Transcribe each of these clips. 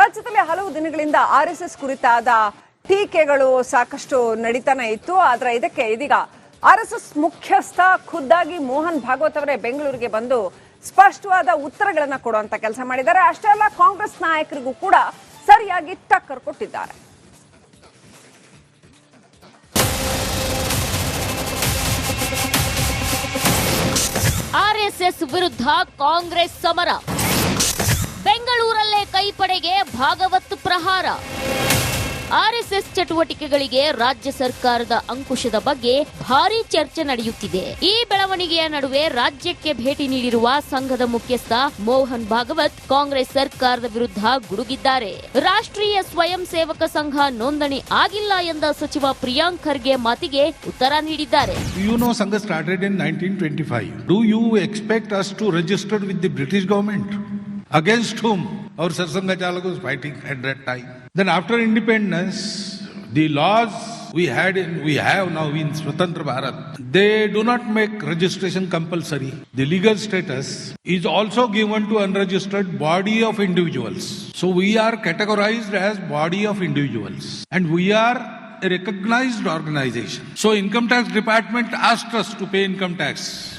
ರಾಜ್ಯದಲ್ಲಿ ಹಲವು ದಿನಗಳಿಂದ ಆರ್ ಎಸ್ ಎಸ್ ಕುರಿತಾದ ಟೀಕೆಗಳು ಸಾಕಷ್ಟು ನಡೀತಾನೆ ಇತ್ತು. ಆದ್ರೆ ಇದಕ್ಕೆ ಇದೀಗ ಆರ್ ಎಸ್ ಎಸ್ ಮುಖ್ಯಸ್ಥ ಖುದ್ದಾಗಿ ಮೋಹನ್ ಭಾಗವತ್ ಅವರೇ ಬೆಂಗಳೂರಿಗೆ ಬಂದು ಸ್ಪಷ್ಟವಾದ ಉತ್ತರಗಳನ್ನ ಕೊಡುವಂತ ಕೆಲಸ ಮಾಡಿದ್ದಾರೆ. ಅಷ್ಟೇ ಅಲ್ಲ, ಕಾಂಗ್ರೆಸ್ ನಾಯಕರಿಗೂ ಕೂಡ ಸರಿಯಾಗಿ ಟಕ್ಕರ್ ಕೊಟ್ಟಿದ್ದಾರೆ. ಆರ್ಎಸ್ಎಸ್ ವಿರುದ್ಧ ಕಾಂಗ್ರೆಸ್ ಸಮರ. ಕೈಪಡೆಗೆ ಭಾಗವತ್ ಪ್ರಹಾರ ಆರ್ಎಸ್ಎಸ್ ಚಟುವಟಿಕೆಗಳಿಗೆ ರಾಜ್ಯ ಸರ್ಕಾರದ ಅಂಕುಶದ ಬಗ್ಗೆ ಭಾರಿ ಚರ್ಚೆ ನಡೆಯುತ್ತಿದೆ ಈ ಬೆಳವಣಿಗೆಯ ನಡುವೆ ರಾಜ್ಯಕ್ಕೆ ಭೇಟಿ ನೀಡಿರುವ ಸಂಘದ ಮುಖ್ಯಸ್ಥ ಮೋಹನ್ ಭಾಗವತ್ ಕಾಂಗ್ರೆಸ್ ಸರ್ಕಾರದ ವಿರುದ್ಧ ಗುಡುಗಿದ್ದಾರೆ ರಾಷ್ಟ್ರೀಯ ಸ್ವಯಂ ಸೇವಕ ಸಂಘ ನೋಂದಣಿ ಆಗಿಲ್ಲ ಎಂದ ಸಚಿವ ಪ್ರಿಯಾಂಕ್ ಖರ್ಗೆ ಮಾತಿಗೆ ಉತ್ತರ ನೀಡಿದ್ದಾರೆ you know Sangha nineteen twenty 1925. Do you expect us to registered with the British government? Against whom our Sarsanga Chalak was fighting at that time. Then after independence, the laws we had in, we have now in Swatantra Bharat, they do not make registration compulsory. The legal status is also given to unregistered body of individuals. So we are categorized as body of individuals. And we are a recognized organization. So income tax department asked us to pay income tax.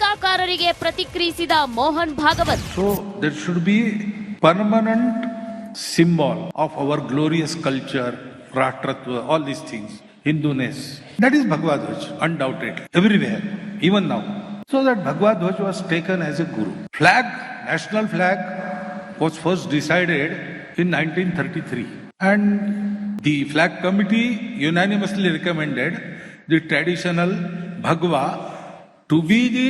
ಟೀಕಾಕಾರರಿಗೆ ಪ್ರತಿಕ್ರಿಯಿಸಿದ Mohan Bhagwat So there should be permanent symbol of our glorious culture, Rashtrattva, all these things, Hinduness. That is Bhagavad Dvaj, undoubtedly, everywhere, even now. So that Bhagavad Dvaj was taken as a guru. Flag, national flag, was first decided in 1933. And the flag committee unanimously recommended the traditional Bhagwa to be the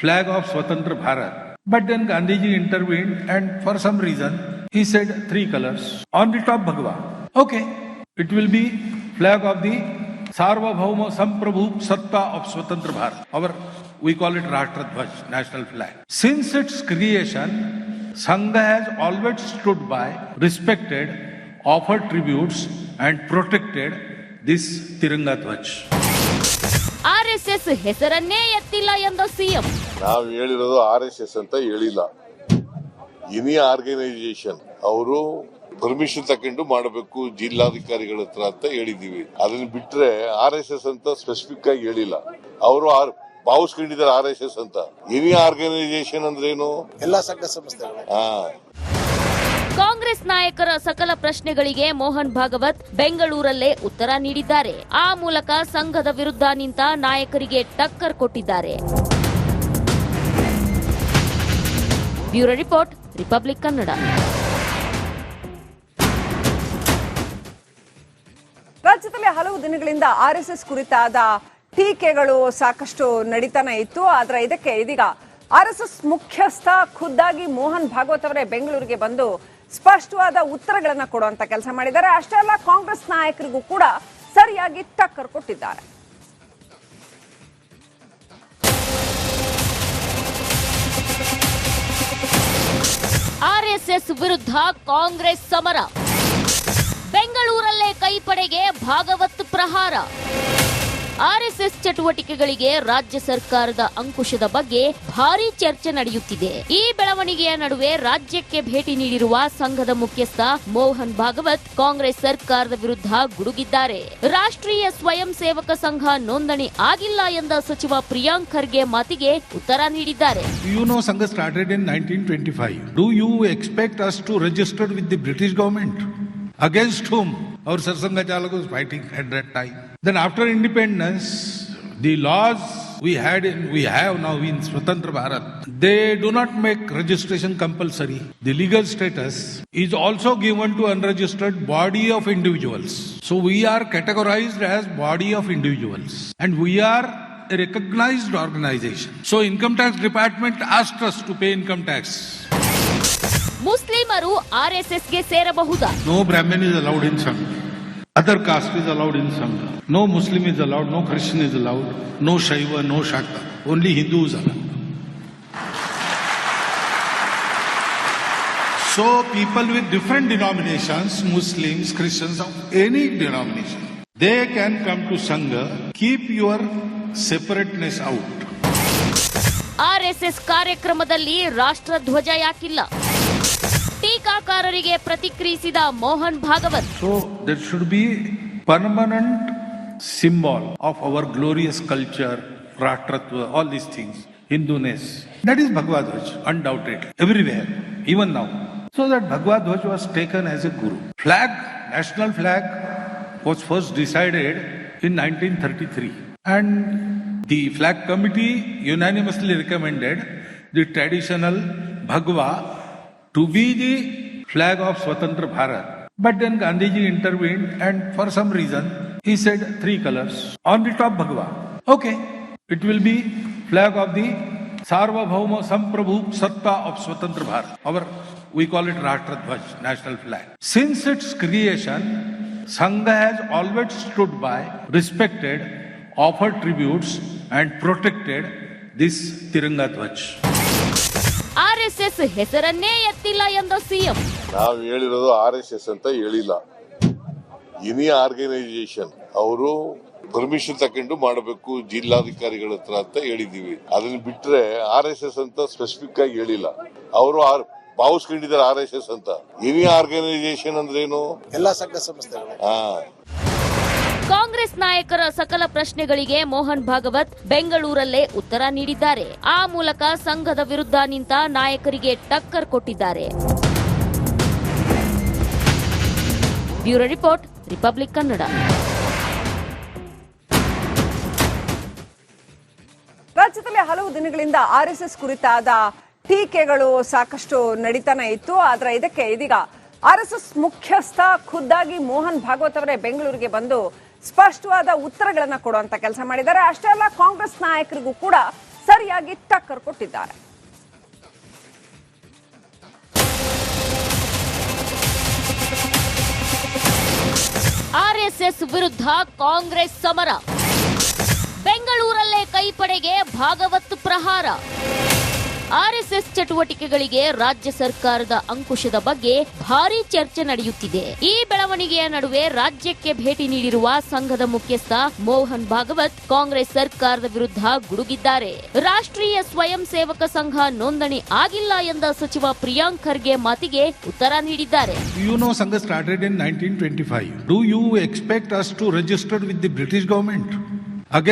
flag of Swatantra Bharat. But then Gandhiji intervened and for some reason he said three colors on the top Bhagwa. Okay, it will be flag of the Sarvabhauma Samprabhu Satta of Swatantra Bharat. Our, we call it Rashtradhvaj, national flag. Since its creation, Sangha has always stood by, respected, offered tributes and protected this Tiranga Dhwaj. RSS ಹೆಸರನ್ನೇ ಎತ್ತಿಲ್ಲ ಎಂದ CM. ನಾವು ಹೇಳಿರೋದು R S S ಅಂತ ಹೇಳಿಲ್ಲ. ಇನಿ organisation ಅವರು permission ತಕೊಂಡು ಮಾಡಬೇಕು ಜಿಲ್ಲಾಧಿಕಾರಿಗಳ ಹತ್ರ ಅಂತ ಹೇಳಿದೀವಿ ಅದನ್ನ ಬಿಟ್ರೆ ಆರ್ ಎಸ್ ಎಸ್ ಅಂತ ಸ್ಪೆಸಿಫಿಕ್ ಆಗಿ ಹೇಳಿಲ್ಲ. ಅವರು ಭಾವಿಸ್ಕೊಂಡಿದ್ದಾರೆ ಆರ್ ಎಸ್ ಎಸ್ ಅಂತ. ಎನಿ ಆರ್ಗನೈಸೇಷನ್ ಅಂದ್ರೇನು? ಎಲ್ಲಾ ಸಂಘ ಸಂಸ್ಥೆಗಳು. ಹಾ. ಕಾಂಗ್ರೆಸ್ ನಾಯಕರ ಸಕಲ ಪ್ರಶ್ನೆಗಳಿಗೆ ಮೋಹನ್ ಭಾಗವತ್ ಬೆಂಗಳೂರಲ್ಲೇ ಉತ್ತರ ನೀಡಿದ್ದಾರೆ. ಆ ಮೂಲಕ ಸಂಘದ ವಿರುದ್ಧ ನಿಂತ ನಾಯಕರಿಗೆ ಟಕ್ಕರ್ ಕೊಟ್ಟಿದ್ದಾರೆ. Bureau report, republic Kannada. ರಾಜ್ಯದಲ್ಲಿ ಹಲವು ದಿನಗಳಿಂದ ಆರ್ ಎಸ್ ಎಸ್ ಕುರಿತಾದ ಟೀಕೆಗಳು ಸಾಕಷ್ಟು ನಡೀತಾನೆ ಇತ್ತು. ಆದ್ರೆ ಇದಕ್ಕೆ ಇದೀಗ ಆರ್ ಎಸ್ ಎಸ್ ಮುಖ್ಯಸ್ಥ ಖುದ್ದಾಗಿ ಮೋಹನ್ ಭಾಗವತ್ ಅವರೇ ಬೆಂಗಳೂರಿಗೆ ಬಂದು ಸ್ಪಷ್ಟವಾದ ಉತ್ತರಗಳನ್ನು ಕೊಡುವಂತ ಕೆಲಸ ಮಾಡಿದ್ದಾರೆ. ಅಷ್ಟೇ ಅಲ್ಲ, ಕಾಂಗ್ರೆಸ್ ನಾಯಕರಿಗೂ ಕೂಡ ಸರಿಯಾಗಿ ಟಕ್ಕರ್ ಕೊಟ್ಟಿದ್ದಾರೆ. ಆರ್ಎಸ್ಎಸ್ ವಿರುದ್ಧ ಕಾಂಗ್ರೆಸ್ ಸಮರ. ಬೆಂಗಳೂರಲ್ಲೇ ಕೈಪಡೆಗೆ ಭಾಗವತ್ ಪ್ರಹಾರ. ಆರ್ಎಸ್ಎಸ್ ಚಟುವಟಿಕೆಗಳಿಗೆ ರಾಜ್ಯ ಸರ್ಕಾರದ ಅಂಕುಶದ ಬಗ್ಗೆ ಭಾರಿ ಚರ್ಚೆ ನಡೆಯುತ್ತಿದೆ. ಈ ಬೆಳವಣಿಗೆಯ ನಡುವೆ ರಾಜ್ಯಕ್ಕೆ ಭೇಟಿ ನೀಡಿರುವ ಸಂಘದ ಮುಖ್ಯಸ್ಥ ಮೋಹನ್ ಭಾಗವತ್ ಕಾಂಗ್ರೆಸ್ ಸರ್ಕಾರದ ವಿರುದ್ಧ ಗುಡುಗಿದ್ದಾರೆ. ರಾಷ್ಟ್ರೀಯ ಸ್ವಯಂ ಸೇವಕ ಸಂಘ ನೋಂದಣಿ ಆಗಿಲ್ಲ ಎಂದ ಸಚಿವ ಪ್ರಿಯಾಂಕ್ ಖರ್ಗೆ ಮಾತಿಗೆ ಉತ್ತರ ನೀಡಿದ್ದಾರೆ. You know Sangh started in 1925. Twenty five do you expect us to the with the whom? Our Sarsanga our Sarsangh fighting fighting hundred time. Then after independence, the laws we had in, we have now in Swatantra Bharat, they do not make registration compulsory. The legal status is also given to unregistered body of individuals. So we are categorized as body of individuals. And we are a recognized organization. So income tax department asked us to pay income tax. ಮುಸ್ಲಿಮರು ಆರ್ಎಸ್ಎಸ್ಗೆ ಸೇರಬಹುದಾ No Brahmin is allowed in Sangha. Other caste is allowed in Sangha. No Muslim is allowed, no Christian is allowed, no Shaiva, no Shakta. Only Hindu is allowed. So people with different denominations, Muslims, Christians of any denomination, they can come to Sangha. Keep your separateness out. RSS ಕಾರ್ಯಕ್ರಮದಲ್ಲಿ ರಾಷ್ಟ್ರ ಧ್ವಜ ಯಾಕಿಲ್ಲ ಟೀಕಾಕಾರರಿಗೆ ಪ್ರತಿಕ್ರಿಯಿಸಿದ Mohan Bhagwat So there should be permanent symbol of our glorious culture, Rashtrattva, all these things, Hinduness. That is Bhagavad Dvaj, undoubtedly, everywhere, even now. So that Bhagavad Dvaj was taken as a guru. Flag, national flag, was first decided in 1933. And the flag committee unanimously recommended the traditional Bhagwa to be the flag of Swatantra Bharat. But then Gandhiji intervened and for some reason he said three colors. On the top Bhagwa. Okay, it will be flag of the Sarvabhauma Samprabhu Satta of Swatantra Bharat. Our, we call it Rashtradhvaj, national flag. Since its creation, Sangha has always stood by, respected, offered tributes and protected this Tiranga Dvaj. RSS ಹೆಸರನ್ನೇ ಎತ್ತಿಲ್ಲ ಎಂದ CM. ನಾವು ಹೇಳಿರೋದು R S S ಅಂತ ಹೇಳಿಲ್ಲ. ಇನಿ organisation ಅವರು permission ತಕೊಂಡು ಮಾಡಬೇಕು ಜಿಲ್ಲಾಧಿಕಾರಿಗಳ ಹತ್ರ ಅಂತ ಹೇಳಿದೀವಿ ಅದನ್ನ ಬಿಟ್ರೆ ಆರ್ ಎಸ್ ಎಸ್ ಅಂತ ಸ್ಪೆಸಿಫಿಕ್ ಆಗಿ ಹೇಳಿಲ್ಲ. ಅವರು ಭಾವಿಸ್ಕೊಂಡಿದ್ದಾರೆ ಆರ್ ಎಸ್ ಎಸ್ ಅಂತ. ಇನಿ ಆರ್ಗನೈಸೇಷನ್ ಅಂದ್ರೇನು? ಎಲ್ಲಾ ಸಂಘ ಸಂಸ್ಥೆಗಳು. ಹಾ. ಕಾಂಗ್ರೆಸ್ ನಾಯಕರ ಸಕಲ ಪ್ರಶ್ನೆಗಳಿಗೆ ಮೋಹನ್ ಭಾಗವತ್ ಬೆಂಗಳೂರಲ್ಲೇ ಉತ್ತರ ನೀಡಿದ್ದಾರೆ. ಆ ಮೂಲಕ ಸಂಘದ ವಿರುದ್ಧ ನಿಂತ ನಾಯಕರಿಗೆ ಟಕ್ಕರ್ ಕೊಟ್ಟಿದ್ದಾರೆ. Bureau report, republic Kannada. ರಾಜ್ಯದಲ್ಲಿ ಹಲವು ದಿನಗಳಿಂದ ಆರ್ ಎಸ್ ಎಸ್ ಕುರಿತಾದ ಟೀಕೆಗಳು ಸಾಕಷ್ಟು ನಡೀತಾನೆ ಇತ್ತು. ಆದ್ರೆ ಇದಕ್ಕೆ ಇದೀಗ ಆರ್ ಎಸ್ ಎಸ್ ಮುಖ್ಯಸ್ಥ ಖುದ್ದಾಗಿ ಮೋಹನ್ ಭಾಗವತ್ ಅವರೇ ಬೆಂಗಳೂರಿಗೆ ಬಂದು ಸ್ಪಷ್ಟವಾದ ಉತ್ತರಗಳನ್ನ ಕೊಡುವಂತ ಕೆಲಸ ಮಾಡಿದ್ದಾರೆ. ಅಷ್ಟೇ ಅಲ್ಲ, ಕಾಂಗ್ರೆಸ್ ನಾಯಕರಿಗೂ ಕೂಡ ಸರಿಯಾಗಿ ಟಕ್ಕರ್ ಕೊಟ್ಟಿದ್ದಾರೆ. ಆರ್ಎಸ್ಎಸ್ ವಿರುದ್ಧ ಕಾಂಗ್ರೆಸ್ ಸಮರ. ಬೆಂಗಳೂರಲ್ಲೇ ಕೈಪಡೆಗೆ ಭಾಗವತ್ ಪ್ರಹಾರ. ಆರ್ಎಸ್ಎಸ್ ಚಟುವಟಿಕೆಗಳಿಗೆ ರಾಜ್ಯ ಸರ್ಕಾರದ ಅಂಕುಶದ ಬಗ್ಗೆ ಭಾರಿ ಚರ್ಚೆ ನಡೆಯುತ್ತಿದೆ ಈ ಬೆಳವಣಿಗೆಯ ನಡುವೆ ರಾಜ್ಯಕ್ಕೆ ಭೇಟಿ ನೀಡಿರುವ ಸಂಘದ ಮುಖ್ಯಸ್ಥ ಮೋಹನ್ ಭಾಗವತ್ ಕಾಂಗ್ರೆಸ್ ಸರ್ಕಾರದ ವಿರುದ್ಧ ಗುಡುಗಿದ್ದಾರೆ ರಾಷ್ಟ್ರೀಯ ಸ್ವಯಂ ಸೇವಕ ಸಂಘ ನೋಂದಣಿ ಆಗಿಲ್ಲ ಎಂದ ಸಚಿವ ಪ್ರಿಯಾಂಕ್ ಖರ್ಗೆ ಮಾತಿಗೆ ಉತ್ತರ ನೀಡಿದ್ದಾರೆ You Sangh Sangha started twenty 1925. Do you expect us to register with the British? Against